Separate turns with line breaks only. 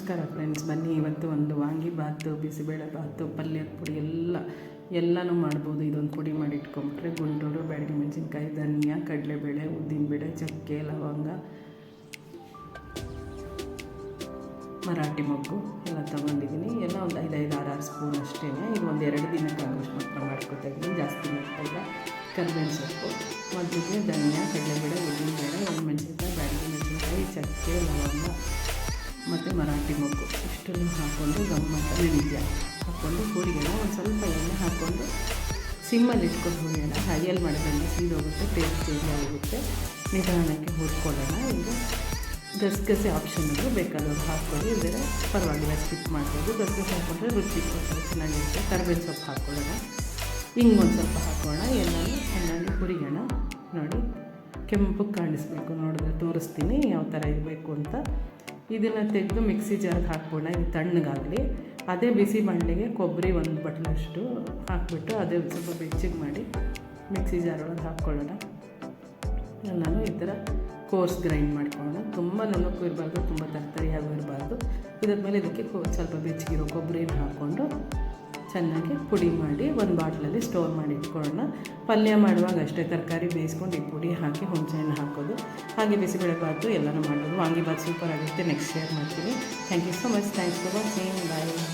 ನಮಸ್ಕಾರ ಫ್ರೆಂಡ್ಸ್ ಬನ್ನಿ. ಇವತ್ತು ಒಂದು ವಾಂಗಿ ಬಾತು, ಬಿಸಿಬೇಳೆ ಬಾತು ಪಲ್ಯದ ಪುಡಿ ಎಲ್ಲ, ಎಲ್ಲನೂ ಮಾಡ್ಬೋದು. ಇದೊಂದು ಪುಡಿ ಮಾಡಿ ಇಟ್ಕೊಂಬಿಟ್ರೆ ಗುಂಟೂರು ಬ್ಯಾಡಗಿ ಮೆಣಸಿನ್ಕಾಯಿ, ಧನಿಯಾ, ಕಡಲೆಬೇಳೆ ಉದ್ದಿನಬೇಳೆ ಚಕ್ಕೆ, ಲವಂಗ, ಮರಾಠಿ ಮೊಗ್ಗು ಎಲ್ಲ ತೊಗೊಂಡಿದ್ದೀನಿ. ಎಲ್ಲ ಒಂದು ಐದು ಐದು ಆರು ಆರು ಸ್ಪೂನ್ ಅಷ್ಟೇ ಇದು ಒಂದು ಎರಡು ದಿನಕ್ಕೆ ಆಗೋಷ್ಟು ಮಾತ್ರ ಮಾಡ್ಕೊತಾ ಇದ್ದೀನಿ. ಜಾಸ್ತಿ ಮಾಡ್ತಾ ಇಲ್ಲ. ಕರ್ಬೇವಿನ ಸೊಪ್ಪು ಮೊದಲಿಗೆ ಧನಿಯಾ, ಕಡಲೆಬೇಳೆ ಉದ್ದಿನಬೇಳೆ ಮತ್ತು ಮರಾಠಿ ಮೊಗ್ಗು. ಇಷ್ಟನ್ನು ಹಾಕ್ಕೊಂಡು ಗಮ್ಮತ್ತ ಮೆಣತ್ಯ ಹಾಕ್ಕೊಂಡು ಹುರಿಯೋಣ ಒಂದು ಸ್ವಲ್ಪ ಎಣ್ಣೆ ಹಾಕ್ಕೊಂಡು ಸಿಮ್ಮಲ್ಲಿ ಇಟ್ಕೊಂಡು ಹುರಿಯೋಣ ಹೈಯಲ್ಲಿ ಮಾಡೋದ್ರಿಂದ ಸೀದೋಗುತ್ತೆ ಟೇಸ್ಟ್ ಚೇಂಜ್ ಆಗುತ್ತೆ ನಿಧಾನಕ್ಕೆ ಹುರ್ಕೊಳ್ಳೋಣ. ಈಗ ಗಸಗಸೆ ಆಪ್ಷನ್ಗಳು ಬೇಕಾದವ್ರು ಹಾಕ್ಕೊಳ್ಳಿ. ಇದರ ಪರವಾಗಿಲ್ಲ ಸ್ಕಿಪ್ ಮಾಡ್ಬೋದು. ಗಸಗಸೆ ಹಾಕ್ಕೊಂಡ್ರೆ ರುಚಿ ಚೆನ್ನಾಗಿರುತ್ತೆ. ಕರ್ಬೇವಿನ ಸೊಪ್ಪು ಹಾಕ್ಕೊಳ್ಳೋಣ ಹಿಂಗೆ ಒಂದು ಸ್ವಲ್ಪ ಹಾಕೋಣ ಎಲ್ಲನೂ ಚೆನ್ನಾಗಿ ಹುರಿಯೋಣ. ನೋಡಿ, ಕೆಂಪು ಕಾಣಿಸ್ಬೇಕು ನೋಡಿದ್ರೆ ತೋರಿಸ್ತೀನಿ. ಯಾವ ಥರ ಇರಬೇಕು ಅಂತ. ಇದನ್ನು ತೆಗೆದು ಮಿಕ್ಸಿ ಜಾರ್ಗೆ ಹಾಕ್ಬೋಣ, ಇದು ತಣ್ಣಗಾಗಲಿ. ಅದೇ ಬಿಸಿ ಬಾಣಲೆಗೆ ಕೊಬ್ಬರಿ ಒಂದು ಬಟ್ಲಷ್ಟು ಹಾಕ್ಬಿಟ್ಟು ಅದೇ ಸ್ವಲ್ಪ ಬೆಚ್ಚಿಗೆ ಮಾಡಿ ಮಿಕ್ಸಿ ಜಾರ್ ಒಳಗೆ ಹಾಕ್ಕೊಳ್ಳೋಣ. ಎಲ್ಲನೂ ಈ ಥರ ಕೋರ್ಸ್ ಗ್ರೈಂಡ್ ಮಾಡ್ಕೊಳ್ಳೋಣ. ತುಂಬ ನುಣಕ್ಕೂ ಇರಬಾರ್ದು, ತುಂಬ ತರಕಾರಿಯಾಗೂ ಇರಬಾರ್ದು. ಇದಾದ್ಮೇಲೆ ಇದಕ್ಕೆ ಕೋ ಸ್ವಲ್ಪ ಬೆಚ್ಚಗಿರೋ ಕೊಬ್ಬರಿನ ಹಾಕ್ಕೊಂಡು ಚೆನ್ನಾಗಿ ಪುಡಿ ಮಾಡಿ ಒಂದು ಬಾಟ್ಲಲ್ಲಿ ಸ್ಟೋರ್ ಮಾಡಿ ಇಟ್ಕೊಳ್ಳೋಣ. ಪಲ್ಯ ಮಾಡುವಾಗ ಅಷ್ಟೇ ತರಕಾರಿ ಬೇಯಿಸ್ಕೊಂಡು ಈ ಪುಡಿ ಹಾಕಿ ಹುಣಸೆಹಣ್ಣು ಹಾಕೋದು. ಹಾಗೆ ಬಿಸಿಬೇಳೆಬಾತು ಎಲ್ಲನೂ ಮಾಡೋದು. ವಾಂಗಿ ಬಾತ್ ಸೂಪರ್ ಆಗಿರುತ್ತೆ ನೆಕ್ಸ್ಟ್ ಶೇರ್ ಮಾಡ್ತೀನಿ. Thank you so much thanks for watching bye